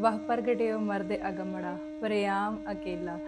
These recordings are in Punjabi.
ਵਾਹ ਪ੍ਰਗਟਿਓ ਮਰਦ ਅਗਮੜਾ, ਪ੍ਰਿਆਮ ਅਕੇਲਾ।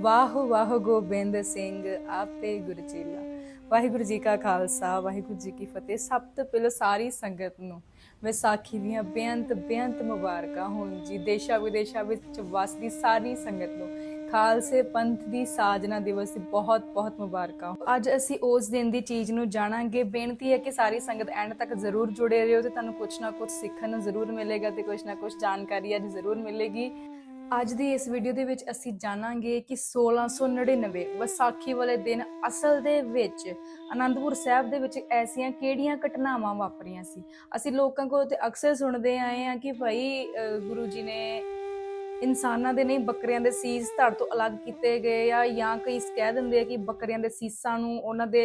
ਵਾਹ ਵਾਹ ਗੋਬਿੰਦ ਸਿੰਘ, ਆਪੇ ਗੁਰਚੇਲਾ ਵਾਹਿਗੁਰੂ ਜੀ ਕਾ ਖਾਲਸਾ, ਵਾਹਿਗੁਰੂ ਜੀ ਕੀ ਫਤਿਹ। ਸਭ ਤੋਂ ਪਹਿਲਾਂ ਸਾਰੀ ਸੰਗਤ ਨੂੰ ਵਿਸਾਖੀ ਦੀਆਂ ਬੇਅੰਤ ਬੇਅੰਤ ਮੁਬਾਰਕਾਂ ਹੋਣ ਜੀ। ਦੇਸ਼ਾ ਵਿਦੇਸ਼ਾਂ ਵਿੱਚ ਵਸਦੀ ਸਾਰੀ ਸੰਗਤ ਨੂੰ ਖਾਲਸੇ ਪੰਥ ਦੀ ਸਾਜਨਾ ਦਿਵਸ ਦੀ ਬਹੁਤ ਬਹੁਤ ਮੁਬਾਰਕਾਂ। ਅੱਜ ਅਸੀਂ ਉਸ ਦਿਨ ਦੀ ਚੀਜ਼ ਨੂੰ ਜਾਣਾਂਗੇ। ਬੇਨਤੀ ਹੈ ਕਿ ਸਾਰੀ ਸੰਗਤ ਐਂਡ ਤੱਕ ਜ਼ਰੂਰ ਜੁੜੇ ਰਹੋ ਤੇ ਤੁਹਾਨੂੰ ਕੁਝ ਨਾ ਕੁਝ ਸਿੱਖਣ ਨੂੰ ਜ਼ਰੂਰ ਮਿਲੇਗਾ ਤੇ ਕੁਝ ਨਾ ਕੁਝ ਜਾਣਕਾਰੀ ਅੱਜ ਜ਼ਰੂਰ ਮਿਲੇਗੀ। ਅੱਜ ਦੀ ਇਸ ਵੀਡੀਓ ਦੇ ਵਿੱਚ ਅਸੀਂ ਜਾਣਾਂਗੇ ਕਿ 1699 ਵਿਸਾਖੀ ਵਾਲੇ ਦਿਨ ਅਸਲ ਦੇ ਵਿੱਚ ਅਨੰਦਪੁਰ ਸਾਹਿਬ ਦੇ ਵਿੱਚ ਐਸੀਆਂ ਕਿਹੜੀਆਂ ਘਟਨਾਵਾਂ ਵਾਪਰੀਆਂ ਸੀ? ਅਸੀਂ ਲੋਕਾਂ ਕੋਲ ਤੇ ਅਕਸਰ ਸੁਣਦੇ ਆਏ ਆ ਕਿ ਭਾਈ ਅਹ, ਗੁਰੂ ਜੀ ਨੇ ਇਨਸਾਨਾਂ ਦੇ ਨਹੀਂ, ਬੱਕਰੀਆਂ ਦੇ ਸੀਸ ਧੜ ਤੋਂ ਅਲੱਗ ਕੀਤੇ ਗਏ ਆ ਜਾਂ ਕਈ ਕਹਿ ਦਿੰਦੇ ਆ ਕਿ ਬੱਕਰੀਆਂ ਦੇ ਸੀਸਾਂ ਨੂੰ ਉਹਨਾਂ ਦੇ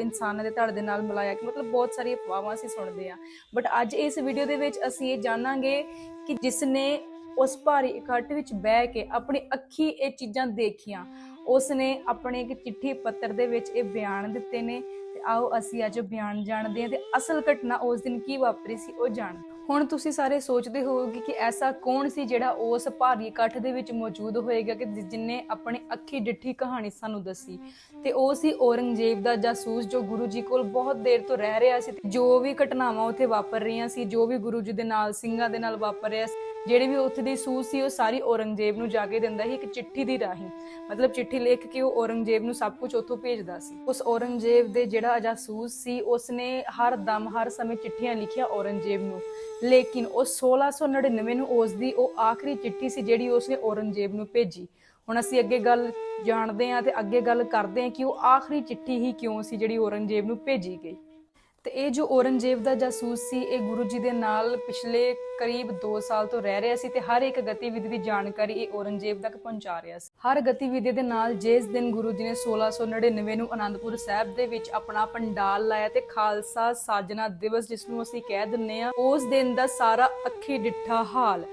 ਇਨਸਾਨਾਂ ਦੇ ਧੜ ਦੇ ਨਾਲ ਮਿਲਾਇਆ ਕਿ ਮਤਲਬ ਬਹੁਤ ਸਾਰੀਆਂ ਅਫਵਾਹਾਂ ਅਸੀਂ ਸੁਣਦੇ ਆ। ਬਟ ਅੱਜ ਇਸ ਵੀਡੀਓ ਦੇ ਵਿੱਚ ਅਸੀਂ ਇਹ ਜਾਣਾਂਗੇ ਕਿ ਜਿਸ ਨੇ ਉਸ ਭਾਰੀ ਇਕੱਠ ਵਿੱਚ ਬਹਿ ਕੇ ਆਪਣੀ ਅੱਖੀ ਇਹ ਚੀਜ਼ਾਂ ਦੇਖੀਆਂ, ਉਸ ਨੇ ਆਪਣੇ ਇੱਕ ਚਿੱਠੀ ਪੱਤਰ ਦੇ ਵਿੱਚ ਇਹ ਬਿਆਨ ਦਿੱਤੇ ਨੇ। ਤੇ ਆਓ ਅਸੀਂ ਅੱਜ ਬਿਆਨ ਜਾਣਦੇ ਹਾਂ ਤੇ ਅਸਲ ਘਟਨਾ ਉਸ ਦਿਨ ਕੀ ਵਾਪਰੀ ਸੀ ਉਹ ਜਾਣ ਹੁਣ ਤੁਸੀਂ ਸਾਰੇ ਸੋਚਦੇ ਹੋਵੋਗੇ ਕਿ ਐਸਾ ਕੌਣ ਸੀ ਜਿਹੜਾ ਉਸ ਭਾਰੀ ਇਕੱਠ ਦੇ ਵਿੱਚ ਮੌਜੂਦ ਹੋਏਗਾ ਕਿ ਜਿ- ਜਿਨਨੇ ਆਪਣੀ ਅੱਖੀ ਡਿੱਠੀ ਕਹਾਣੀ ਸਾਨੂੰ ਦੱਸੀ। ਤੇ ਉਹ ਸੀ ਔਰੰਗਜ਼ੇਬ ਦਾ ਜਾਸੂਸ ਜੋ ਗੁਰੂ ਜੀ ਕੋਲ ਬਹੁਤ ਦੇਰ ਤੋਂ ਰਹਿ ਰਿਹਾ ਸੀ ਜੋ ਵੀ ਘਟਨਾਵਾਂ ਉੱਥੇ ਵਾਪਰ ਰਹੀਆਂ ਸੀ, ਜੋ ਵੀ ਗੁਰੂ ਜੀ ਦੇ ਨਾਲ ਸਿੰਘਾਂ ਦੇ ਨਾਲ ਵਾਪਰ ਰਿਹਾ ਸੀ ਜਿਹੜੀ ਵੀ ਉੱਥੇ ਦੀ ਸੂਝ ਸੀ, ਉਹ ਸਾਰੀ ਔਰੰਗਜ਼ੇਬ ਨੂੰ ਜਾ ਕੇ ਦਿੰਦਾ ਸੀ ਇੱਕ ਚਿੱਠੀ ਦੀ ਰਾਹੀਂ। ਮਤਲਬ ਚਿੱਠੀ ਲਿਖ ਕੇ ਉਹ ਔਰੰਗਜ਼ੇਬ ਨੂੰ ਸਭ ਕੁਝ ਉੱਥੋਂ ਭੇਜਦਾ ਸੀ। ਉਸ ਔਰੰਗਜ਼ੇਬ ਦੇ ਜਿਹੜਾ ਜਾਸੂਸ ਸੀ, ਉਸਨੇ ਹਰ ਦਮ, ਹਰ ਸਮੇਂ ਚਿੱਠੀਆਂ ਲਿਖੀਆਂ ਔਰੰਗਜ਼ੇਬ ਨੂੰ। ਲੇਕਿਨ ਉਹ 1699 ਨੂੰ ਉਸ ਦੀ ਉਹ ਆਖਰੀ ਚਿੱਠੀ ਸੀ ਜਿਹੜੀ ਉਸਨੇ ਔਰੰਗਜ਼ੇਬ ਨੂੰ ਭੇਜੀ। ਹੁਣ ਅਸੀਂ ਅੱਗੇ ਗੱਲ ਜਾਣਦੇ ਹਾਂ ਤੇ ਅੱਗੇ ਗੱਲ ਕਰਦੇ ਹਾਂ ਕਿ ਉਹ ਆਖਰੀ ਚਿੱਠੀ ਹੀ ਕਿਉਂ ਸੀ ਜਿਹੜੀ ਔਰੰਗਜ਼ੇਬ ਨੂੰ ਭੇਜੀ ਗਈ। ਤੇ ਇਹ ਜੋ ਔਰੰਗਜ਼ੇਬ ਦਾ ਜਾਸੂਸ ਸੀ, ਇਹ ਗੁਰੂ ਜੀ ਦੇ ਨਾਲ ਪਿਛਲੇ ਕਰੀਬ 2 ਸਾਲ ਤੋਂ ਰਹਿ ਰਿਹਾ ਸੀ ਤੇ ਹਰ ਇੱਕ ਗਤੀਵਿਧੀ ਦੀ ਜਾਣਕਾਰੀ ਇਹ ਔਰੰਗਜ਼ੇਬ ਤੱਕ ਪਹੁੰਚਾ ਰਿਹਾ ਸੀ। ਹਰ ਗਤੀਵਿਧੀ ਦੇ ਨਾਲ ਜਿਸ ਦਿਨ ਗੁਰੂ ਜੀ ਨੇ 1699 ਨੂੰ ਆਨੰਦਪੁਰ ਸਾਹਿਬ ਦੇ ਵਿੱਚ ਆਪਣਾ ਪੰਡਾਲ ਲਾਇਆ ਤੇ ਖਾਲਸਾ ਸਾਜਨਾ ਦਿਵਸ, ਜਿਸ ਨੂੰ ਅਸੀਂ ਕਹਿ ਦਿੰਨੇ ਆ ਉਸ ਦਿਨ ਦਾ ਸਾਰਾ ਅੱਖੀ ਡਿੱਠਾ ਹਾਲ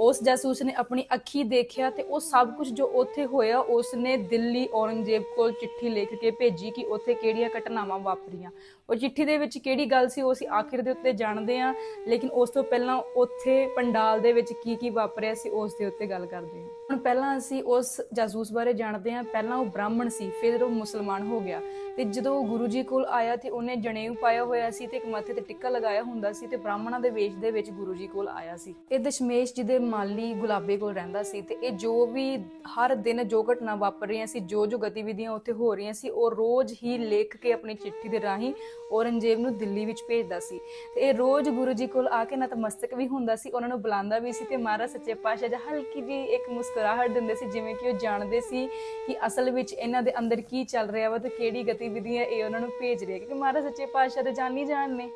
ਉਸ ਜਾਸੂਸ ਨੇ ਆਪਣੀ ਅੱਖੀ ਦੇਖਿਆ ਤੇ ਉਹ ਸਭ ਕੁਝ ਜੋ ਉੱਥੇ ਹੋਇਆ ਉਸ ਨੇ ਦਿੱਲੀ, ਔਰੰਗਜ਼ੇਬ ਕੋਲ ਚਿੱਠੀ ਲਿਖ ਕੇ ਭੇਜੀ ਕਿ ਉੱਥੇ ਕਿਹੜੀਆਂ ਘਟਨਾਵਾਂ ਵਾਪਰੀਆਂ। ਉਹ ਚਿੱਠੀ ਦੇ ਵਿੱਚ ਕਿਹੜੀ ਗੱਲ ਸੀ, ਉਹ ਅਸੀਂ ਆਖਿਰ ਦੇ ਉੱਤੇ ਜਾਣਦੇ ਹਾਂ, ਲੇਕਿਨ ਉਸ ਤੋਂ ਪਹਿਲਾਂ ਉੱਥੇ ਪੰਡਾਲ ਦੇ ਵਿੱਚ ਕੀ ਕੀ ਵਾਪਰਿਆ ਸੀ, ਉਸ ਦੇ ਉੱਤੇ ਗੱਲ ਕਰਦੇ ਹਾਂ। ਹੁਣ ਪਹਿਲਾਂ ਅਸੀਂ ਉਸ ਜਾਸੂਸ ਬਾਰੇ ਜਾਣਦੇ ਹਾਂ। ਪਹਿਲਾਂ ਉਹ ਬ੍ਰਾਹਮਣ ਸੀ, ਫਿਰ ਉਹ ਮੁਸਲਮਾਨ ਹੋ ਗਿਆ। ਤੇ ਜਦੋਂ ਉਹ ਗੁਰੂ ਜੀ ਕੋਲ ਆਇਆ ਤੇ ਉਹਨੇ ਜਨੇਊ ਪਾਇਆ ਹੋਇਆ ਸੀ ਤੇ ਇੱਕ ਮੱਥੇ ਤੇ ਟਿੱਕਾ ਲਗਾਇਆ ਹੁੰਦਾ ਸੀ ਤੇ ਬ੍ਰਾਹਮਣਾਂ ਦੇ ਵੇਸ਼ ਦੇ ਵਿੱਚ ਗੁਰੂ ਜੀ ਕੋਲ ਆਇਆ ਸੀ। ਇਹ ਦਸ਼ਮੇਸ਼ ਜੀ ਦੇ ਮਾਲੀ ਗੁਲਾਬੇ ਕੋਲ ਰਹਿੰਦਾ ਸੀ ਤੇ ਇਹ ਜੋ ਵੀ ਹਰ ਦਿਨ ਜੋ ਘਟਨਾ ਵਾਪਰ ਰਹੀਆਂ ਸੀ, ਜੋ ਜੋ ਗਤੀਵਿਧੀਆਂ ਉੱਥੇ ਹੋ ਰਹੀਆਂ ਸੀ, ਉਹ ਰੋਜ਼ ਹੀ ਲਿਖ ਕੇ ਆਪਣੀ ਚਿੱਠੀ ਦੇ ਰਾਹੀਂ ਔਰੰਗਜ਼ੇਬ ਨੂੰ ਦਿੱਲੀ ਵਿੱਚ ਭੇਜਦਾ ਸੀ। ਤੇ ਇਹ ਰੋਜ਼ ਗੁਰੂ ਜੀ ਕੋਲ ਆ ਕੇ ਨਤਮਸਤਕ ਵੀ ਹੁੰਦਾ ਸੀ, ਉਹਨਾਂ ਨੂੰ ਬੁਲਾਉਂਦਾ ਵੀ ਸੀ ਤੇ ਮਹਾਰਾਜ ਸੱਚੇ ਪਾਤਸ਼ਾਹ ਜੀ ਹਲਕੀ ਜੀ ਇੱਕ ਮੁਸਕਰਾਹਟ ਦਿੰਦੇ ਸੀ, ਜਿਵੇਂ ਕਿ ਉਹ ਜਾਣਦੇ ਸੀ ਕਿ ਅਸਲ ਵਿੱਚ ਇਹਨਾਂ ਦੇ ਅੰਦਰ ਕੀ ਚੱਲ ਰਿਹਾ ਵਾ ਤੇ ਕਿਹੜੀ ਗਤੀਵਿਧੀਆਂ ਇਹ ਉਹਨਾਂ ਨੂੰ ਭੇਜ ਰਿਹਾ ਕਿਉਂਕਿ ਮਹਾਰਾਜ ਸੱਚੇ ਪਾਤਸ਼ਾਹ ਦੇ ਜਾਣੀ ਜਾਣ ਨੇ।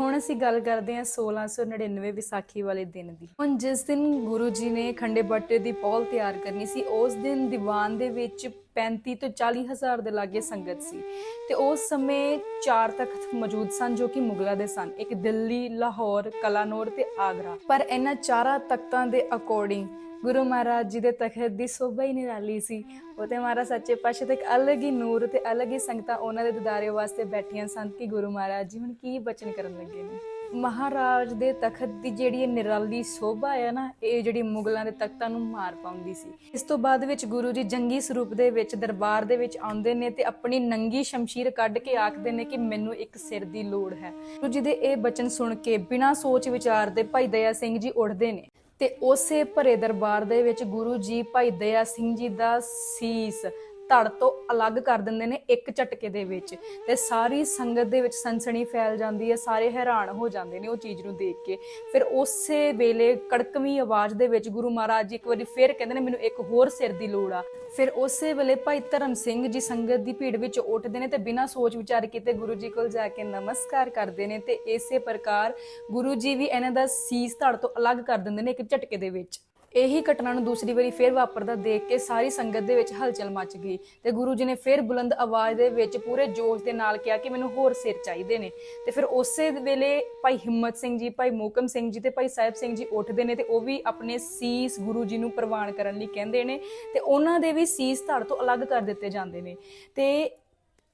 ਹੁਣ ਅਸੀਂ ਗੱਲ ਕਰਦੇ ਹਾਂ 1699 ਵਿਸਾਖੀ ਵਾਲੇ ਦਿਨ ਦੀ। ਹੁਣ ਜਿਸ ਦਿਨ ਗੁਰੂ ਜੀ ਨੇ ਖੰਡੇ ਬੱਟੇ ਦੀ ਪੌਲ ਤਿਆਰ ਕਰਨੀ ਸੀ, ਉਸ ਦਿਨ ਦੀਵਾਨ ਦੇ ਵਿੱਚ 35 ਤੋਂ 40 ਹਜ਼ਾਰ ਦੇ ਲਾਗੇ ਸੰਗਤ ਸੀ। ਤੇ ਉਸ ਸਮੇਂ ਚਾਰ ਤਖਤ ਮੌਜੂਦ ਸਨ, ਜੋ ਕਿ ਮੁਗਲਾਂ ਦੇ ਸਨ। ਇੱਕ ਦਿੱਲੀ, ਲਾਹੌਰ, ਕਲਾਨੌਰ ਤੇ ਆਗਰਾ। ਪਰ ਇਹਨਾਂ ਚਾਰਾਂ ਤਖਤਾਂ ਦੇ ਅਕੋਰਡਿੰਗ ਗੁਰੂ ਮਹਾਰਾਜ ਜੀ ਦੇ ਤਖਤ ਦੀ ਸੋਭਾ ਹੀ ਨਿਰਾਲੀ ਸੀ। ਉਹ ਤੇ ਮਹਾਰਾਜ ਸੱਚੇ ਪਾਤਸ਼ਾਹ ਤੇ ਇੱਕ ਅਲੱਗ ਹੀ ਨੂਰ ਤੇ ਅਲੱਗ ਹੀ ਸੰਗਤਾਂ ਉਹਨਾਂ ਦੇ ਦਿਦਾਰੇ ਵਾਸਤੇ ਬੈਠੀਆਂ ਸਨ ਕਿ ਗੁਰੂ ਮਹਾਰਾਜ ਜੀ ਹੁਣ ਕੀ ਬਚਨ ਕਰਨ ਲੱਗੇ ਨੇ। ਮਹਾਰਾਜ ਦੇ ਤਖਤ ਦੀ ਜਿਹੜੀ ਨਿਰਾਲੀ ਸੋਭਾ ਹੈ ਨਾ, ਇਹ ਜਿਹੜੀ ਮੁਗਲਾਂ ਦੇ ਤਖਤਾਂ ਨੂੰ ਮਾਰ ਪਾਉਂਦੀ ਸੀ। ਇਸ ਤੋਂ ਬਾਅਦ ਵਿੱਚ ਗੁਰੂ ਜੀ ਜੰਗੀ ਸਰੂਪ ਦੇ ਵਿੱਚ, ਦਰਬਾਰ ਦੇ ਵਿੱਚ ਆਉਂਦੇ ਨੇ ਤੇ ਆਪਣੀ ਨੰਗੀ ਸ਼ਮਸ਼ੀਰ ਕੱਢ ਕੇ ਆਖਦੇ ਨੇ ਕਿ ਮੈਨੂੰ ਇੱਕ ਸਿਰ ਦੀ ਲੋੜ ਹੈ। ਗੁਰੂ ਜੀ ਦੇ ਇਹ ਬਚਨ ਸੁਣ ਕੇ ਬਿਨਾਂ ਸੋਚ ਵਿਚਾਰ ਦੇ ਭਾਈ ਦਇਆ ਸਿੰਘ ਜੀ ਉੱਠਦੇ ਨੇ। ਤੇ ਉਸੇ ਭਰੇ ਦਰਬਾਰ ਦੇ ਵਿੱਚ ਗੁਰੂ ਜੀ ਭਾਈ ਦਇਆ ਸਿੰਘ ਜੀ ਦਾ ਸੀਸ ਧੜ ਤੋਂ ਅਲੱਗ ਕਰ ਦਿੰਦੇ ਨੇ ਇੱਕ ਝਟਕੇ ਦੇ ਵਿੱਚ। ਤੇ ਸਾਰੀ ਸੰਗਤ ਦੇ ਵਿੱਚ ਸਨਸਣੀ ਫੈਲ ਜਾਂਦੀ ਹੈ, ਸਾਰੇ ਹੈਰਾਨ ਹੋ ਜਾਂਦੇ ਨੇ ਉਹ ਚੀਜ਼ ਨੂੰ ਦੇਖ ਕੇ। ਫਿਰ ਉਸੇ ਵੇਲੇ ਕੜਕਵੀਂ ਆਵਾਜ਼ ਦੇ ਵਿੱਚ ਗੁਰੂ ਮਹਾਰਾਜ ਜੀ ਇੱਕ ਵਾਰੀ ਫਿਰ ਕਹਿੰਦੇ ਨੇ, ਮੈਨੂੰ ਇੱਕ ਹੋਰ ਸਿਰ ਦੀ ਲੋੜ ਆ। ਫਿਰ ਉਸੇ ਵੇਲੇ ਭਾਈ ਧਰਮ ਸਿੰਘ ਜੀ ਸੰਗਤ ਦੀ ਭੀੜ ਵਿੱਚ ਉੱਠਦੇ ਨੇ ਤੇ ਬਿਨਾਂ ਸੋਚ ਵਿਚਾਰ ਕੀਤੇ ਗੁਰੂ ਜੀ ਕੋਲ ਜਾ ਕੇ ਨਮਸਕਾਰ ਕਰਦੇ ਨੇ ਤੇ ਇਸੇ ਪ੍ਰਕਾਰ ਗੁਰੂ ਜੀ ਵੀ ਇਹਨਾਂ ਦਾ ਸੀਸ ਧੜ ਤੋਂ ਅਲੱਗ ਕਰ ਦਿੰਦੇ ਨੇ ਇੱਕ ਝਟਕੇ ਦੇ ਵਿੱਚ। ਇਹੀ ਘਟਨਾ ਨੂੰ ਦੂਸਰੀ ਵਾਰੀ ਫੇਰ ਵਾਪਰਦਾ ਦੇਖ ਕੇ ਸਾਰੀ ਸੰਗਤ ਦੇ ਵਿੱਚ ਹਲਚਲ ਮਚ ਗਈ ਤੇ ਗੁਰੂ ਜੀ ਨੇ ਫੇਰ ਬੁਲੰਦ ਆਵਾਜ਼ ਦੇ ਵਿੱਚ ਪੂਰੇ ਜੋਸ਼ ਦੇ ਨਾਲ ਕਿਹਾ ਕਿ ਮੈਨੂੰ ਹੋਰ ਸਿਰ ਚਾਹੀਦੇ ਨੇ। ਤੇ ਫਿਰ ਉਸੇ ਵੇਲੇ ਭਾਈ ਹਿੰਮਤ ਸਿੰਘ ਜੀ, ਭਾਈ ਮੋਕਮ ਸਿੰਘ ਜੀ ਤੇ ਭਾਈ ਸਾਹਿਬ ਸਿੰਘ ਜੀ ਉੱਠਦੇ ਨੇ ਤੇ ਉਹ ਵੀ ਆਪਣੇ ਸੀਸ ਗੁਰੂ ਜੀ ਨੂੰ ਪ੍ਰਵਾਨ ਕਰਨ ਲਈ ਕਹਿੰਦੇ ਨੇ ਤੇ ਉਹਨਾਂ ਦੇ ਵੀ ਸੀਸ ਧੜ ਤੋਂ ਅਲੱਗ ਕਰ ਦਿੱਤੇ ਜਾਂਦੇ ਨੇ। ਤੇ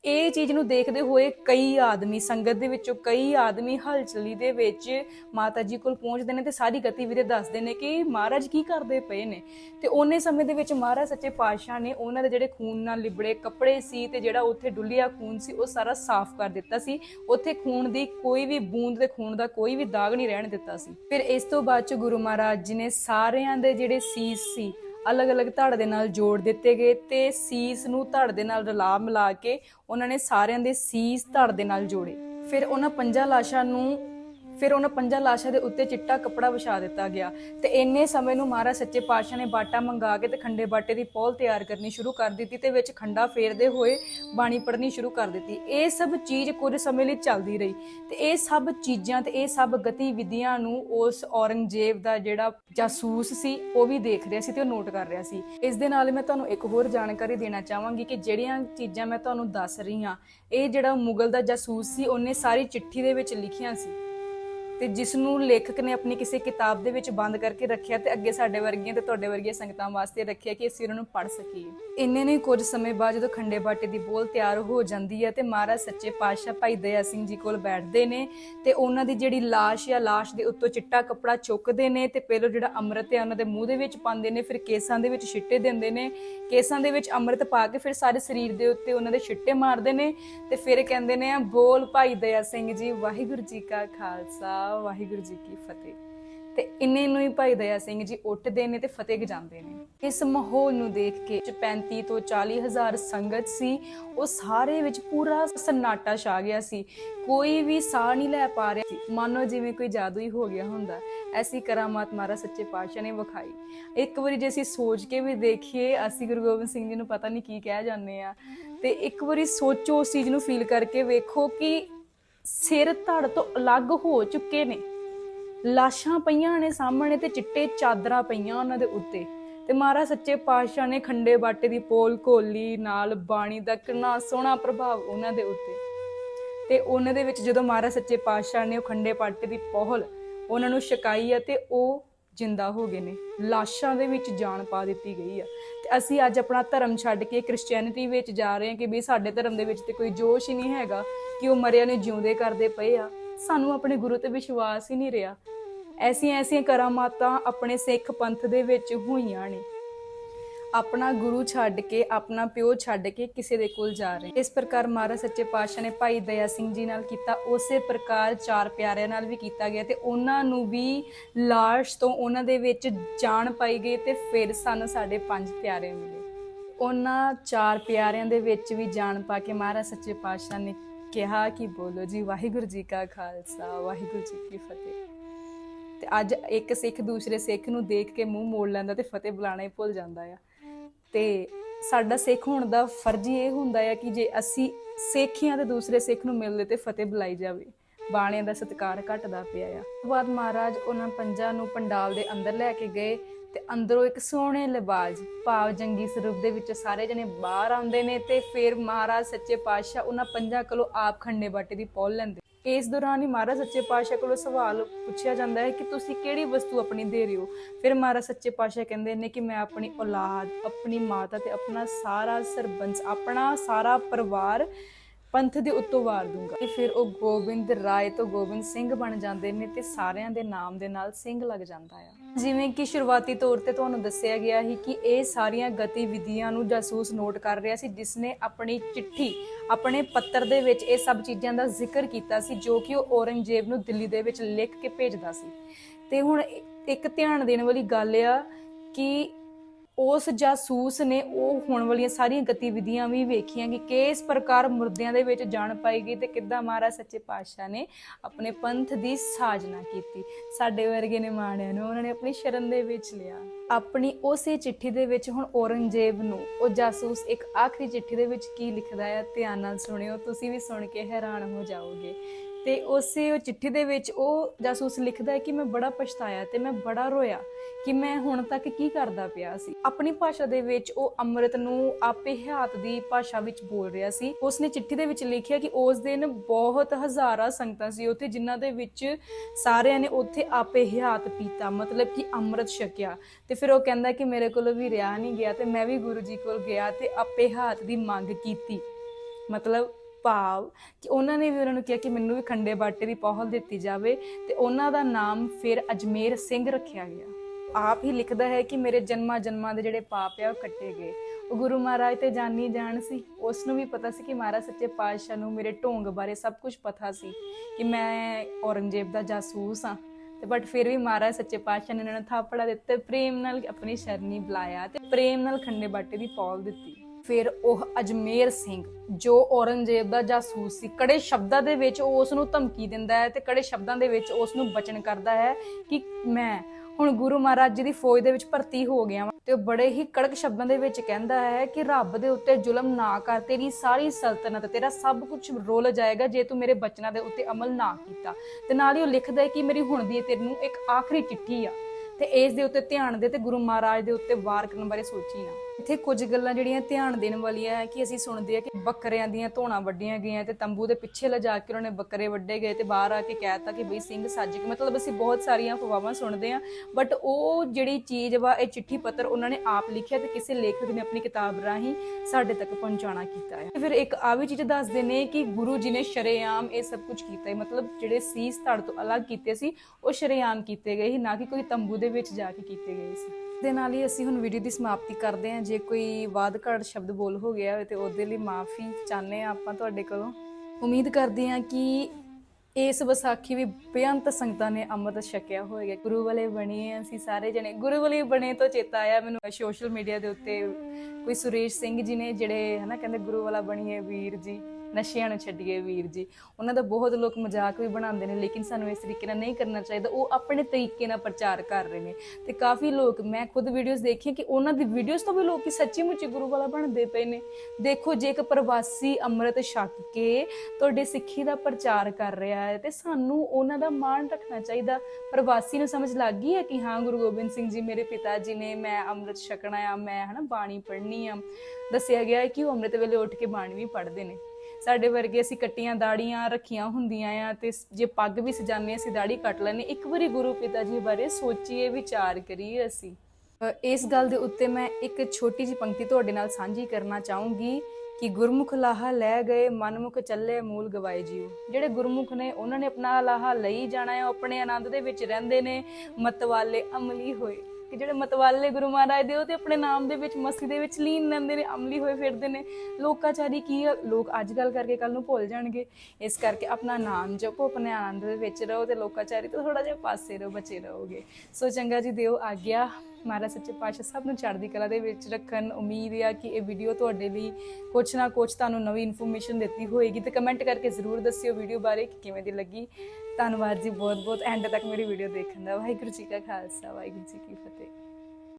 ਇਹ ਚੀਜ਼ ਨੂੰ ਦੇਖਦੇ ਹੋਏ ਕਈ ਆਦਮੀ ਸੰਗਤ ਦੇ ਵਿੱਚੋਂ ਕਈ ਆਦਮੀ ਹਲਚਲੀ ਦੇ ਵਿੱਚ ਮਾਤਾ ਜੀ ਕੋਲ ਪਹੁੰਚਦੇ ਨੇ ਤੇ ਸਾਰੀ ਗਤੀਵਿਧੀ ਦੱਸਦੇ ਨੇ ਕਿ ਮਹਾਰਾਜ ਕੀ ਕਰਦੇ ਪਏ ਨੇ। ਤੇ ਉਹਨੇ ਸਮੇਂ ਦੇ ਵਿੱਚ ਮਹਾਰਾਜ ਸੱਚੇ ਪਾਤਸ਼ਾਹ ਨੇ ਉਹਨਾਂ ਦੇ ਜਿਹੜੇ ਖੂਨ ਨਾਲ ਲਿਬੜੇ ਕੱਪੜੇ ਸੀ ਤੇ ਜਿਹੜਾ ਉੱਥੇ ਡੁੱਲਿਆ ਖੂਨ ਸੀ, ਉਹ ਸਾਰਾ ਸਾਫ਼ ਕਰ ਦਿੱਤਾ ਸੀ। ਉੱਥੇ ਖੂਨ ਦੀ ਕੋਈ ਵੀ ਬੂੰਦ ਦੇ ਖੂਨ ਦਾ ਕੋਈ ਵੀ ਦਾਗ ਨਹੀਂ ਰਹਿਣ ਦਿੱਤਾ ਸੀ। ਫਿਰ ਇਸ ਤੋਂ ਬਾਅਦ ਚ ਗੁਰੂ ਮਹਾਰਾਜ ਜੀ ਨੇ ਸਾਰਿਆਂ ਦੇ ਜਿਹੜੇ ਸੀਸ ਸੀ ਅਲੱਗ-ਅਲੱਗ ਧੜ ਦੇ ਨਾਲ ਜੋੜ ਦਿੱਤੇ ਗਏ ਤੇ ਸੀਸ ਨੂੰ ਧੜ ਦੇ ਨਾਲ ਰਲਾ ਮਿਲਾ ਕੇ ਉਹਨਾਂ ਨੇ ਸਾਰਿਆਂ ਦੇ ਸੀਸ ਧੜ ਦੇ ਨਾਲ ਜੋੜੇ। ਫਿਰ ਉਹਨਾਂ ਪੰਜਾਂ ਲਾਸ਼ਾਂ ਨੂੰ ਫਿਰ ਉਹਨਾਂ ਪੰਜਾਂ ਲਾਸ਼ਾਂ ਦੇ ਉੱਤੇ ਚਿੱਟਾ ਕੱਪੜਾ ਵਿਛਾ ਦਿੱਤਾ ਗਿਆ ਤੇ ਇੰਨੇ ਸਮੇਂ ਨੂੰ ਮਹਾਰਾਜ ਸੱਚੇ ਪਾਤਸ਼ਾਹ ਨੇ ਬਾਟਾ ਮੰਗਾ ਕੇ ਤੇ ਖੰਡੇ ਬਾਟੇ ਦੀ ਪੌਲ ਤਿਆਰ ਕਰਨੀ ਸ਼ੁਰੂ ਕਰ ਦਿੱਤੀ ਤੇ ਵਿੱਚ ਖੰਡਾ ਫੇਰਦੇ ਹੋਏ ਬਾਣੀ ਪੜ੍ਹਨੀ ਸ਼ੁਰੂ ਕਰ ਦਿੱਤੀ। ਇਹ ਸਭ ਚੀਜ਼ ਕੁਝ ਸਮੇਂ ਲਈ ਚੱਲਦੀ ਰਹੀ ਤੇ ਇਹ ਸਭ ਚੀਜ਼ਾਂ ਤੇ ਇਹ ਸਭ ਗਤੀਵਿਧੀਆਂ ਨੂੰ ਉਸ ਔਰੰਗਜ਼ੇਬ ਦਾ ਜਿਹੜਾ ਜਾਸੂਸ ਸੀ, ਉਹ ਵੀ ਦੇਖ ਰਿਹਾ ਸੀ ਤੇ ਉਹ ਨੋਟ ਕਰ ਰਿਹਾ ਸੀ। ਇਸ ਦੇ ਨਾਲ ਮੈਂ ਤੁਹਾਨੂੰ ਇੱਕ ਹੋਰ ਜਾਣਕਾਰੀ ਦੇਣਾ ਚਾਹਾਂਗੀ ਕਿ ਜਿਹੜੀਆਂ ਚੀਜ਼ਾਂ ਮੈਂ ਤੁਹਾਨੂੰ ਦੱਸ ਰਹੀ ਹਾਂ, ਇਹ ਜਿਹੜਾ ਮੁਗਲ ਦਾ ਜਾਸੂਸ ਸੀ, ਉਹਨੇ ਸਾਰੀ ਚਿੱਠੀ ਦੇ ਵਿੱਚ ਲਿਖੀਆਂ ਸੀ। ਤੇ ਜਿਸ ਨੂੰ ਲੇਖਕ ਨੇ ਆਪਣੀ ਕਿਸੇ ਕਿਤਾਬ ਦੇ ਵਿੱਚ ਬੰਦ ਕਰਕੇ ਰੱਖਿਆ ਤੇ ਅੱਗੇ ਸਾਡੇ ਵਰਗੀਆਂ ਤੇ ਤੁਹਾਡੇ ਵਰਗੀਆਂ ਸੰਗਤਾਂ ਵਾਸਤੇ ਰੱਖਿਆ ਕਿ ਅਸੀਂ ਉਹਨਾਂ ਨੂੰ ਪੜ੍ਹ ਸਕੀਏ। ਇੰਨੇ ਨੇ ਕੁਝ ਸਮੇਂ ਬਾਅਦ ਜਦੋਂ ਖੰਡੇ ਬਾਟੇ ਦੀ ਬੋਲ ਤਿਆਰ ਹੋ ਜਾਂਦੀ ਹੈ ਤੇ ਮਹਾਰਾਜ ਸੱਚੇ ਪਾਤਸ਼ਾਹ ਭਾਈ ਦਇਆ ਸਿੰਘ ਜੀ ਕੋਲ ਬੈਠਦੇ ਨੇ ਤੇ ਉਹਨਾਂ ਦੀ ਜਿਹੜੀ ਲਾਸ਼ ਜਾਂ ਲਾਸ਼ ਦੇ ਉੱਤੋਂ ਚਿੱਟਾ ਕੱਪੜਾ ਚੁੱਕਦੇ ਨੇ ਤੇ ਪਹਿਲਾਂ ਜਿਹੜਾ ਅੰਮ੍ਰਿਤ ਹੈ ਉਹਨਾਂ ਦੇ ਮੂੰਹ ਦੇ ਵਿੱਚ ਪਾਉਂਦੇ ਨੇ, ਫਿਰ ਕੇਸਾਂ ਦੇ ਵਿੱਚ ਛਿੱਟੇ ਦਿੰਦੇ ਨੇ, ਕੇਸਾਂ ਦੇ ਵਿੱਚ ਅੰਮ੍ਰਿਤ ਪਾ ਕੇ ਫਿਰ ਸਾਰੇ ਸਰੀਰ ਦੇ ਉੱਤੇ ਉਹਨਾਂ ਦੇ ਛਿੱਟੇ ਮਾਰਦੇ ਨੇ ਤੇ ਫਿਰ ਕਹਿੰਦੇ ਨੇ, ਬੋਲ ਭਾਈ ਦਇਆ ਸਿੰਘ ਜੀ, ਵਾਹਿਗੁਰੂ ਜੀ ਕਾ ਖਾਲਸਾ। ਵਾਹਿਗੁਰੂ ਜੀ ਕੀ ਫਤਿਹ। ਤੇ ਇੰਨੇ ਨੂੰ ਹੀ ਭਾਈ ਦਇਆ ਸਿੰਘ ਜੀ ਉੱਠਦੇ ਨੇ ਤੇ ਫਤਿਹ ਗਜਾਉਂਦੇ ਨੇ। ਇਸ ਮਾਹੌਲ ਨੂੰ ਦੇਖ ਕੇ 35 ਤੋਂ 40 ਹਜ਼ਾਰ ਸੰਗਤ ਸੀ, ਉਹ ਸਾਰੇ ਵਿੱਚ ਪੂਰਾ ਸਨਾਟਾ ਛਾ ਗਿਆ ਸੀ। ਕੋਈ ਵੀ ਸਾਹ ਨਹੀਂ ਲੈ ਪਾ ਰਿਹਾ ਸੀ। ਮਾਨੋ ਜਿਵੇਂ ਕੋਈ ਜਾਦੂ ਹੀ ਹੋ ਗਿਆ ਹੁੰਦਾ। ਐਸੀ ਕਰਾਮਾਤ ਮਾਰਾ ਸੱਚੇ ਪਾਤਸ਼ਾਹ ਨੇ ਵਿਖਾਈ। ਇੱਕ ਵਾਰੀ ਜੇ ਅਸੀਂ ਸੋਚ ਕੇ ਵੀ ਦੇਖੀਏ, ਅਸੀਂ ਗੁਰੂ ਗੋਬਿੰਦ ਸਿੰਘ ਜੀ ਨੂੰ ਪਤਾ ਨਹੀਂ ਕੀ ਕਹਿ ਜਾਂਦੇ ਆ। ਤੇ ਇੱਕ ਵਾਰੀ ਸੋਚੋ ਉਸ ਚੀਜ਼ ਨੂੰ ਫੀਲ ਕਰਕੇ ਵੇਖੋ ਕਿ ਸਿਰ ਧੜ ਤੋਂ ਅਲੱਗ ਹੋ ਚੁੱਕੇ ਨੇ। ਲਾਸ਼ਾਂ ਪਈਆਂ ਨੇ ਸਾਹਮਣੇ ਤੇ ਚਿੱਟੇ ਚਾਦਰਾਂ ਪਈਆਂ ਉਹਨਾਂ ਦੇ ਉੱਤੇ। ਤੇ ਮਹਾਰਾਜ ਸੱਚੇ ਪਾਤਸ਼ਾਹ ਨੇ ਖੰਡੇ ਬਾਟੇ ਦੀ ਪੋਲ ਕੋਲੀ ਨਾਲ ਬਾਣੀ ਦਾ ਕਿੰਨਾ ਸੋਹਣਾ ਪ੍ਰਭਾਵ ਉਹਨਾਂ ਦੇ ਉੱਤੇ। ਤੇ ਉਹਨਾਂ ਦੇ ਵਿੱਚ ਜਦੋਂ ਮਹਾਰਾਜ ਸੱਚੇ ਪਾਤਸ਼ਾਹ ਨੇ ਉਹ ਖੰਡੇ ਬਾਟੇ ਦੀ ਪੋਲ, ਉਹਨਾਂ ਨੂੰ ਛਕਾਈ ਆ ਤੇ ਉਹ ਜਿੰਦਾ ਹੋ ਗਏ ਨੇ, ਲਾਸ਼ਾਂ ਦੇ ਵਿੱਚ ਜਾਨ ਪਾ ਦਿੱਤੀ ਗਈ ਆ। ਤੇ ਅਸੀਂ ਅੱਜ ਆਪਣਾ ਧਰਮ ਛੱਡ ਕੇ ਕ੍ਰਿਸਚੀਅਨਿਟੀ ਵਿੱਚ ਜਾ ਰਹੇ ਹਾਂ ਕਿ ਵੀ ਸਾਡੇ ਧਰਮ ਦੇ ਵਿੱਚ ਤੇ ਕੋਈ ਜੋਸ਼ ਹੀ ਨਹੀਂ ਹੈਗਾ ਕਿ ਉਹ ਮਰਿਆਂ ਨੂੰ ਜਿਉਂਦੇ ਕਰਦੇ ਪਏ ਆ। ਸਾਨੂੰ ਆਪਣੇ ਗੁਰੂ ਤੇ ਵਿਸ਼ਵਾਸ ਹੀ ਨਹੀਂ ਰਿਹਾ। ਐਸੀਆਂ ਐਸੀਆਂ ਕਰਾਮਾਤਾਂ ਆਪਣੇ ਸਿੱਖ ਪੰਥ ਦੇ ਵਿੱਚ ਹੋਈਆਂ ਨੇ। ਆਪਣਾ ਗੁਰੂ ਛੱਡ ਕੇ, ਆਪਣਾ ਪਿਓ ਛੱਡ ਕੇ ਕਿਸੇ ਦੇ ਕੋਲ ਜਾ ਰਹੇ। ਇਸ ਪ੍ਰਕਾਰ ਮਹਾਰਾਜ ਸੱਚੇ ਪਾਤਸ਼ਾਹ ਨੇ ਭਾਈ ਦਇਆ ਸਿੰਘ ਜੀ ਨਾਲ ਕੀਤਾ। ਉਸੇ ਪ੍ਰਕਾਰ ਚਾਰ ਪਿਆਰਿਆਂ ਨਾਲ ਵੀ ਕੀਤਾ ਗਿਆ ਤੇ ਉਹਨਾਂ ਨੂੰ ਵੀ ਲਾਸ਼ ਤੋਂ ਉਹਨਾਂ ਦੇ ਵਿੱਚ ਜਾਨ ਪਾਈ ਗਈ ਤੇ ਫਿਰ ਸਾਨੂੰ ਸਾਡੇ ਪੰਜ ਪਿਆਰੇ ਮਿਲੇ। ਉਹਨਾਂ ਚਾਰ ਪਿਆਰਿਆਂ ਦੇ ਵਿੱਚ ਵੀ ਜਾਨ ਪਾ ਕੇ ਮਹਾਰਾਜ ਸੱਚੇ ਪਾਤਸ਼ਾਹ ਨੇ ਕਿਹਾ ਕਿ ਬੋਲੋ ਜੀ, ਵਾਹਿਗੁਰੂ ਜੀ ਕਾ ਖਾਲਸਾ, ਵਾਹਿਗੁਰੂ ਜੀ ਕੀ ਫਤਿਹ। ਤੇ ਅੱਜ ਇੱਕ ਸਿੱਖ ਦੂਸਰੇ ਸਿੱਖ ਨੂੰ ਦੇਖ ਕੇ ਮੂੰਹ ਮੋੜ ਲੈਂਦਾ ਤੇ ਫਤਿਹ ਬੁਲਾਣਾ ਹੀ ਭੁੱਲ ਜਾਂਦਾ ਆ। ਤੇ ਸਾਡਾ ਸਿੱਖ ਹੋਣ ਦਾ ਫਰਜ਼ ਹੀ ਇਹ ਹੁੰਦਾ ਹੈ ਕਿ ਜੇ ਅਸੀਂ ਸਿੱਖੀਆਂ ਤੇ ਦੂਸਰੇ ਸਿੱਖ ਨੂੰ ਮਿਲਦੇ ਤੇ ਫਤਿਹ ਬੁਲਾਈ ਜਾਵੇ। ਬਾਣਿਆਂ ਦਾ ਸਤਿਕਾਰ ਘਟਦਾ ਪਿਆ ਆ। ਉਸ ਤੋਂ ਬਾਅਦ ਮਹਾਰਾਜ ਉਹਨਾਂ ਪੰਜਾਂ ਨੂੰ ਪੰਡਾਲ ਦੇ ਅੰਦਰ ਲੈ ਕੇ ਗਏ ਤੇ ਅੰਦਰੋਂ ਇੱਕ ਸੋਹਣੇ ਲਿਬਾਜ, ਭਾਵ ਜੰਗੀ ਸਰੂਪ ਦੇ ਵਿੱਚ ਸਾਰੇ ਜਣੇ ਬਾਹਰ ਆਉਂਦੇ ਨੇ ਤੇ ਫਿਰ ਮਹਾਰਾਜ ਸੱਚੇ ਪਾਤਸ਼ਾਹ ਉਹਨਾਂ ਪੰਜਾਂ ਕੋਲੋਂ ਆਪ ਖੰਡੇ ਬਾਟੇ ਦੀ ਪੌਲ ਲੈਂਦੇ ਇਸ ਦੌਰਾਨ ਹੀ ਮਹਾਰਾਜ ਸੱਚੇ ਪਾਤਸ਼ਾਹ ਕੋਲੋਂ ਸਵਾਲ ਪੁੱਛਿਆ ਜਾਂਦਾ ਹੈ ਕਿ ਤੁਸੀਂ ਕਿਹੜੀ ਵਸਤੂ ਆਪਣੀ ਦੇ ਰਹੇ ਹੋ? ਫਿਰ ਮਹਾਰਾਜ ਸੱਚੇ ਪਾਤਸ਼ਾਹ ਕਹਿੰਦੇ ਨੇ ਕਿ ਮੈਂ ਆਪਣੀ ਔਲਾਦ, ਆਪਣੀ ਮਾਤਾ ਤੇ ਆਪਣਾ ਸਾਰਾ ਸਰਬੰਸ, ਆਪਣਾ ਸਾਰਾ ਪਰਿਵਾਰ ਪੰਥ ਦੇ ਉੱਤੋਂ ਵਾਰ ਦੂੰਗਾ। ਤੇ ਫਿਰ ਉਹ ਗੋਬਿੰਦ ਰਾਏ ਤੋਂ ਗੋਬਿੰਦ ਸਿੰਘ ਬਣ ਜਾਂਦੇ ਨੇ ਤੇ ਸਾਰਿਆਂ ਦੇ ਨਾਮ ਦੇ ਨਾਲ ਸਿੰਘ ਲੱਗ ਜਾਂਦਾ ਆ। ਜਿਵੇਂ ਕਿ ਸ਼ੁਰੂਆਤੀ ਤੌਰ ਤੇ ਤੁਹਾਨੂੰ ਦੱਸਿਆ ਗਿਆ ਸੀ ਕਿ ਇਹ ਸਾਰੀਆਂ ਗਤੀਵਿਧੀਆਂ ਨੂੰ ਜਾਸੂਸ ਨੋਟ ਕਰ ਰਿਹਾ ਸੀ, ਜਿਸ ਨੇ ਆਪਣੀ ਚਿੱਠੀ, ਆਪਣੇ ਪੱਤਰ ਦੇ ਵਿੱਚ ਇਹ ਸਭ ਚੀਜ਼ਾਂ ਦਾ ਜ਼ਿਕਰ ਕੀਤਾ ਸੀ, ਜੋ ਕਿ ਉਹ ਔਰੰਗਜ਼ੇਬ ਨੂੰ ਦਿੱਲੀ ਦੇ ਵਿੱਚ ਲਿਖ ਕੇ ਭੇਜਦਾ ਸੀ। ਤੇ ਹੁਣ ਇੱਕ ਧਿਆਨ ਦੇਣ ਵਾਲੀ ਗੱਲ ਆ ਕਿ ਉਸ ਜਾਸੂਸ ਨੇ ਉਹ ਹੋਣ ਵਾਲੀਆਂ ਸਾਰੀਆਂ ਗਤੀਵਿਧੀਆਂ ਵੀ ਵੇਖੀਆਂ ਕਿ ਕਿਸ ਪ੍ਰਕਾਰ ਮੁਰਦਿਆਂ ਦੇ ਵਿੱਚ ਜਾਣ ਪਾਈ ਗਈ ਤੇ ਕਿੱਦਾਂ ਮਹਾਰਾਜ ਸੱਚੇ ਪਾਤਸ਼ਾਹ ਨੇ ਆਪਣੇ ਪੰਥ ਦੀ ਸਾਜਨਾ ਕੀਤੀ। ਸਾਡੇ ਵਰਗੇ ਨੇ ਮਾਣਿਆਂ ਨੂੰ ਉਹਨਾਂ ਨੇ ਆਪਣੀ ਸ਼ਰਨ ਦੇ ਵਿੱਚ ਲਿਆ। ਆਪਣੀ ਉਸੇ ਚਿੱਠੀ ਦੇ ਵਿੱਚ ਹੁਣ ਔਰੰਗਜ਼ੇਬ ਨੂੰ ਉਹ ਜਾਸੂਸ ਇੱਕ ਆਖਰੀ ਚਿੱਠੀ ਦੇ ਵਿੱਚ ਕੀ ਲਿਖਦਾ ਹੈ, ਧਿਆਨ ਨਾਲ ਸੁਣਿਓ, ਤੁਸੀਂ ਵੀ ਸੁਣ ਕੇ ਹੈਰਾਨ ਹੋ ਜਾਓਗੇ। ਤੇ ਉਸੇ ਉਹ ਚਿੱਠੀ ਦੇ ਵਿੱਚ ਉਹ ਜਾਸੂਸ ਲਿਖਦਾ ਹੈ ਕਿ ਮੈਂ ਬੜਾ ਪਛਤਾਇਆ ਤੇ ਮੈਂ ਬੜਾ ਰੋਇਆ ਕਿ ਮੈਂ ਹੁਣ ਤੱਕ ਕੀ ਕਰਦਾ ਪਿਆ ਸੀ। ਆਪਣੀ ਭਾਸ਼ਾ ਦੇ ਵਿੱਚ ਉਹ ਅੰਮ੍ਰਿਤ ਨੂੰ ਆਪੇ ਹਯਾਤ ਦੀ ਭਾਸ਼ਾ ਵਿੱਚ ਬੋਲ ਰਿਹਾ ਸੀ। ਉਸਨੇ ਚਿੱਠੀ ਦੇ ਵਿੱਚ ਲਿਖਿਆ ਕਿ ਉਸ ਦਿਨ ਬਹੁਤ ਹਜ਼ਾਰਾਂ ਸੰਗਤਾਂ ਸੀ ਉੱਥੇ, ਜਿਨ੍ਹਾਂ ਦੇ ਵਿੱਚ ਸਾਰਿਆਂ ਨੇ ਉੱਥੇ ਆਪੇ ਹਿਆਤ ਪੀਤਾ, ਮਤਲਬ ਕਿ ਅੰਮ੍ਰਿਤ ਛਕਿਆ। ਤੇ ਫਿਰ ਉਹ ਕਹਿੰਦਾ ਕਿ ਮੇਰੇ ਕੋਲ ਵੀ ਰਿਹਾ ਨਹੀਂ ਗਿਆ ਤੇ ਮੈਂ ਵੀ ਗੁਰੂ ਜੀ ਕੋਲ ਗਿਆ ਤੇ ਆਪੇ ਹਿਆਤ ਦੀ ਮੰਗ ਕੀਤੀ। ਮਤਲਬ ਭਾਵ ਕਿ ਉਹਨਾਂ ਨੇ ਵੀ ਉਹਨਾਂ ਨੂੰ ਕਿਹਾ ਕਿ ਮੈਨੂੰ ਵੀ ਖੰਡੇ ਬਾਟੇ ਦੀ ਪਹੁਲ ਦਿੱਤੀ ਜਾਵੇ ਤੇ ਉਹਨਾਂ ਦਾ ਨਾਮ ਫਿਰ ਅਜਮੇਰ ਸਿੰਘ ਰੱਖਿਆ ਗਿਆ। ਆਪ ਹੀ ਲਿਖਦਾ ਹੈ ਕਿ ਮੇਰੇ ਜਨਮਾਂ ਜਨਮਾਂ ਦੇ ਜਿਹੜੇ ਪਾਪ ਆ ਉਹ ਕੱਟੇ ਗਏ। ਉਹ ਗੁਰੂ ਮਹਾਰਾਜ ਤੇ ਜਾਣੀ ਜਾਣ ਸੀ। ਉਸ ਨੂੰ ਵੀ ਪਤਾ ਸੀ ਕਿ ਮਹਾਰਾਜ ਸੱਚੇ ਪਾਤਸ਼ਾਹ ਨੂੰ ਮੇਰੇ ਢੋਂਗ ਬਾਰੇ ਸਭ ਕੁਝ ਪਤਾ ਸੀ ਕਿ ਮੈਂ ਔਰੰਗਜ਼ੇਬ ਦਾ ਜਾਸੂਸ ਹਾਂ। ਤੇ ਬਟ ਫਿਰ ਵੀ ਮਹਾਰਾਜ ਸੱਚੇ ਪਾਤਸ਼ਾਹ ਨੇ ਇਹਨਾਂ ਨੂੰ ਥਾਪੜਾ ਦਿੱਤੇ ਪ੍ਰੇਮ ਨਾਲ ਆਪਣੀ ਸ਼ਰਨੀ ਬੁਲਾਇਆ ਤੇ ਪ੍ਰੇਮ ਨਾਲ ਖੰਡੇ ਬਾਟੇ ਦੀ ਪੌਲ ਦਿੱਤੀ। ਫਿਰ ਉਹ ਅਜਮੇਰ ਸਿੰਘ, ਜੋ ਔਰੰਗਜ਼ੇਬ ਦਾ ਜਾਸੂਸ ਸੀ, ਕੜੇ ਸ਼ਬਦਾਂ ਦੇ ਵਿੱਚ ਉਹ ਉਸ ਨੂੰ ਧਮਕੀ ਦਿੰਦਾ ਹੈ ਤੇ ਕੜੇ ਸ਼ਬਦਾਂ ਦੇ ਵਿੱਚ ਉਸ ਨੂੰ ਬਚਨ ਕਰਦਾ ਹੈ ਕਿ ਮੈਂ ਹੁਣ ਗੁਰੂ ਮਹਾਰਾਜ ਜੀ ਦੀ ਫੌਜ ਦੇ ਵਿੱਚ ਭਰਤੀ ਹੋ ਗਿਆ ਵਾਂ। ਤੇ ਉਹ ਬੜੇ ਹੀ ਕੜਕ ਸ਼ਬਦਾਂ ਦੇ ਵਿੱਚ ਕਹਿੰਦਾ ਹੈ ਕਿ ਰੱਬ ਦੇ ਉੱਤੇ ਜ਼ੁਲਮ ਨਾ ਕਰ, ਤੇਰੀ ਸਾਰੀ ਸਲਤਨਤ, ਤੇਰਾ ਸਭ ਕੁਝ ਰੋਲ ਜਾਏਗਾ ਜੇ ਤੂੰ ਮੇਰੇ ਬਚਨਾਂ ਦੇ ਉੱਤੇ ਅਮਲ ਨਾ ਕੀਤਾ। ਤੇ ਨਾਲ ਹੀ ਉਹ ਲਿਖਦਾ ਹੈ ਕਿ ਮੇਰੀ ਹੁਣ ਦੀ ਤੈਨੂੰ ਇੱਕ ਆਖਰੀ ਚਿੱਠੀ ਆ। ਤੇ ਇਸ ਦੇ ਉੱਤੇ ਧਿਆਨ ਦੇ ਤੇ ਗੁਰੂ ਮਹਾਰਾਜ ਦੇ ਉੱਤੇ ਵਾਰ ਕਰਨ ਬਾਰੇ ਸੋਚੀ ਨਾ ਇੱਥੇ ਕੁਝ ਗੱਲਾਂ ਜਿਹੜੀਆਂ ਧਿਆਨ ਦੇਣ ਵਾਲੀਆਂ ਹੈ ਕਿ ਅਸੀਂ ਸੁਣਦੇ ਆ ਕਿ ਬੱਕਰਿਆਂ ਦੀਆਂ ਧੋਣਾ ਵੱਡੀਆਂ ਗਈਆਂ ਤੇ ਤੰਬੂ ਦੇ ਪਿੱਛੇ ਲਿਜਾ ਕੇ ਉਹਨਾਂ ਨੇ ਬੱਕਰੇ ਵੱਡੇ ਗਏ ਤੇ ਬਾਹਰ ਆ ਕੇ ਕਹਿਤਾ ਕਿ ਬਈ ਸਿੰਘ ਸੱਜ ਕੇ। ਮਤਲਬ ਅਸੀਂ ਬਹੁਤ ਸਾਰੀਆਂ ਅਫਵਾਹਾਂ ਸੁਣਦੇ ਆ ਬਟ ਉਹ ਜਿਹੜੀ ਚੀਜ਼ ਵਾ, ਇਹ ਚਿੱਠੀ ਪੱਤਰ ਉਹਨਾਂ ਨੇ ਆਪ ਲਿਖਿਆ ਤੇ ਕਿਸੇ ਲੇਖਕ ਨੇ ਆਪਣੀ ਕਿਤਾਬ ਰਾਹੀਂ ਸਾਡੇ ਤੱਕ ਪਹੁੰਚਾਉਣਾ ਕੀਤਾ ਹੈ। ਫਿਰ ਇੱਕ ਆ ਵੀ ਚੀਜ਼ ਦੱਸਦੇ ਨੇ ਕਿ ਗੁਰੂ ਜੀ ਨੇ ਸ਼ਰੇਆਮ ਇਹ ਸਭ ਕੁਝ ਕੀਤਾ ਹੈ। ਮਤਲਬ ਜਿਹੜੇ ਸੀਸ ਧੜ ਤੋਂ ਅਲੱਗ ਕੀਤੇ ਸੀ, ਉਹ ਸ਼ਰੇਆਮ ਕੀਤੇ ਗਏ ਸੀ, ਨਾ ਕਿ ਕੋਈ ਤੰਬੂ ਦੇ ਵਿੱਚ ਜਾ ਕੇ ਕੀਤੇ ਗਏ ਸੀ। ਦੇ ਨਾਲ ਹੀ ਅਸੀਂ ਹੁਣ ਵੀਡੀਓ ਦੀ ਸਮਾਪਤੀ ਕਰਦੇ ਹਾਂ। ਜੇ ਕੋਈ ਵਾਦ ਘੜ ਸ਼ਬਦ ਬੋਲ ਹੋ ਗਿਆ ਹੋਵੇ ਤੇ ਉਹਦੇ ਲਈ ਮਾਫੀ ਚਾਹੁੰਦੇ ਹਾਂ ਆਪਾਂ ਤੁਹਾਡੇ ਕੋਲੋਂ। ਉਮੀਦ ਕਰਦੇ ਹਾਂ ਕਿ ਇਸ ਵਿਸਾਖੀ ਵੀ ਬੇਅੰਤ ਸੰਗਤਾਂ ਨੇ ਅੰਮ੍ਰਿਤ ਛਕਿਆ ਹੋਏਗਾ ਗੁਰੂ ਵਾਲੇ ਬਣੇ ਅਸੀਂ ਸਾਰੇ ਜਣੇ ਗੁਰੂ ਵਾਲੇ ਬਣੇ ਤੋਂ ਚੇਤਾ ਆਇਆ। ਮੈਨੂੰ ਸੋਸ਼ਲ ਮੀਡੀਆ ਦੇ ਉੱਤੇ ਕੋਈ ਸੁਰੇਸ਼ ਸਿੰਘ ਜੀ ਨੇ ਜਿਹੜੇ ਹਨਾ ਕਹਿੰਦੇ ਗੁਰੂ ਵਾਲਾ ਬਣੀਏ ਵੀਰ ਜੀ। ਨਸ਼ਿਆਂ ਨੂੰ ਛੱਡੀਏ ਵੀਰ ਜੀ। ਉਹਨਾਂ ਦਾ ਬਹੁਤ ਲੋਕ ਮਜ਼ਾਕ ਵੀ ਬਣਾਉਂਦੇ ਨੇ, ਲੇਕਿਨ ਸਾਨੂੰ ਇਸ ਤਰੀਕੇ ਨਾਲ ਨਹੀਂ ਕਰਨਾ ਚਾਹੀਦਾ। ਉਹ ਆਪਣੇ ਤਰੀਕੇ ਨਾਲ ਪ੍ਰਚਾਰ ਕਰ ਰਹੇ ਨੇ। ਤੇ ਕਾਫੀ ਲੋਕ, ਮੈਂ ਖੁਦ ਵੀਡੀਓਜ਼ ਦੇਖੀਆਂ ਕਿ ਉਹਨਾਂ ਦੀ ਵੀਡੀਓਜ਼ ਤੋਂ ਵੀ ਲੋਕੀ ਸੱਚੀ ਮੁੱਚੀ ਗੁਰੂ ਵਾਲਾ ਬਣਦੇ ਪਏ ਨੇ। ਦੇਖੋ, ਜੇ ਇੱਕ ਪ੍ਰਵਾਸੀ ਅੰਮ੍ਰਿਤ ਛਕ ਕੇ ਤੁਹਾਡੇ ਸਿੱਖੀ ਦਾ ਪ੍ਰਚਾਰ ਕਰ ਰਿਹਾ ਹੈ, ਤੇ ਸਾਨੂੰ ਉਹਨਾਂ ਦਾ ਮਾਣ ਰੱਖਣਾ ਚਾਹੀਦਾ। ਪ੍ਰਵਾਸੀ ਨੂੰ ਸਮਝ ਲੱਗ ਗਈ ਹੈ ਕਿ ਹਾਂ, ਗੁਰੂ ਗੋਬਿੰਦ ਸਿੰਘ ਜੀ ਮੇਰੇ ਪਿਤਾ ਜੀ ਨੇ ਮੈਂ ਅੰਮ੍ਰਿਤ ਛਕਣਾ ਆ, ਮੈਂ ਹਨਾ ਬਾਣੀ ਪੜ੍ਹਨੀ ਆ। ਦੱਸਿਆ ਗਿਆ ਹੈ ਕਿ ਉਹ ਅੰਮ੍ਰਿਤ ਵੇਲੇ ਉੱਠ ਕੇ ਬਾਣੀ ਵੀ ਪੜ੍ਹਦੇ ਨੇ। ਸਾਡੇ ਵਰਗੇ ਅਸੀਂ ਕੱਟੀਆਂ ਦਾੜੀਆਂ ਰੱਖੀਆਂ ਹੁੰਦੀਆਂ ਆ ਤੇ ਜੇ ਪੱਗ ਵੀ ਸਜਾਉਂਦੇ ਹਾਂ, ਅਸੀਂ ਦਾੜੀ ਕੱਟ ਲੈਂਦੇ ਇੱਕ ਵਾਰੀ ਗੁਰੂ ਪਿਤਾ ਜੀ ਬਾਰੇ ਸੋਚੀਏ ਵਿਚਾਰ ਕਰੀਏ ਅਸੀਂ। ਇਸ ਗੱਲ ਦੇ ਉੱਤੇ ਮੈਂ ਇੱਕ ਛੋਟੀ ਜਿਹੀ ਪੰਕਤੀ ਤੁਹਾਡੇ ਨਾਲ ਸਾਂਝੀ ਕਰਨਾ ਚਾਹੂੰਗੀ ਕਿ ਗੁਰਮੁਖ ਲਾਹਾ ਲੈ ਗਏ ਮਨਮੁਖ ਚੱਲੇ ਮੂਲ ਗਵਾਏ ਜੀਓ ਜਿਹੜੇ ਗੁਰਮੁਖ ਨੇ ਉਹਨਾਂ ਨੇ ਆਪਣਾ ਲਾਹਾ ਲਈ ਜਾਣਾ ਹੈ ਉਹ ਆਪਣੇ ਆਨੰਦ ਦੇ ਵਿੱਚ ਰਹਿੰਦੇ ਨੇ ਮਤਵਾਲੇ ਅਮਲੀ ਹੋਏ। ਕਿ ਜਿਹੜੇ ਮਤਵਾਲੇ ਗੁਰੂ ਮਹਾਰਾਜ ਦੇ, ਉਹ ਤੇ ਆਪਣੇ ਨਾਮ ਦੇ ਵਿੱਚ ਮਸਤੀ ਦੇ ਵਿੱਚ ਲੀਨ ਰਹਿੰਦੇ ਨੇ, ਅਮਲੀ ਹੋਏ ਫਿਰਦੇ ਨੇ। ਲੋਕਾਚਾਰੀ ਕੀ ਆ? ਲੋਕ ਅੱਜ ਗੱਲ ਕਰਕੇ ਕੱਲ ਨੂੰ ਭੁੱਲ ਜਾਣਗੇ। ਇਸ ਕਰਕੇ ਆਪਣਾ ਨਾਮ ਜਪੋ, ਆਪਣੇ ਆਨੰਦ ਦੇ ਵਿੱਚ ਰਹੋ ਤੇ ਲੋਕਾਚਾਰੀ ਤੋਂ ਥੋੜਾ ਜਿਹਾ ਪਾਸੇ ਰਹੋ, ਬਚੇ ਰਹੋਗੇ। ਸੋ ਚੰਗਾ ਜੀ, ਦਿਓ ਆਗਿਆ। ਮਹਾਰਾਜ ਸੱਚੇ ਪਾਤਸ਼ਾਹ ਸਭ ਨੂੰ ਚੜ੍ਹਦੀ ਕਲਾ ਦੇ ਵਿੱਚ ਰੱਖਣ। ਉਮੀਦ ਆ ਕਿ ਇਹ ਵੀਡੀਓ ਤੁਹਾਡੇ ਲਈ ਕੁਛ ਨਾ ਕੁਛ ਤੁਹਾਨੂੰ ਨਵੀਂ ਇਨਫੋਰਮੇਸ਼ਨ ਦਿੱਤੀ ਹੋਏਗੀ। ਤੇ ਕਮੈਂਟ ਕਰਕੇ ਜ਼ਰੂਰ ਦੱਸਿਓ ਵੀਡੀਓ ਬਾਰੇ ਕਿ ਕਿਵੇਂ ਦੀ ਲੱਗੀ। ਧੰਨਵਾਦ ਜੀ ਬਹੁਤ ਬਹੁਤ ਐਂਡ ਤੱਕ ਮੇਰੀ ਵੀਡੀਓ ਦੇਖਣ ਦਾ। ਵਾਹਿਗੁਰੂ ਜੀ ਕਾ ਖਾਲਸਾ, ਵਾਹਿਗੁਰੂ ਜੀ ਕੀ ਫਤਿਹ।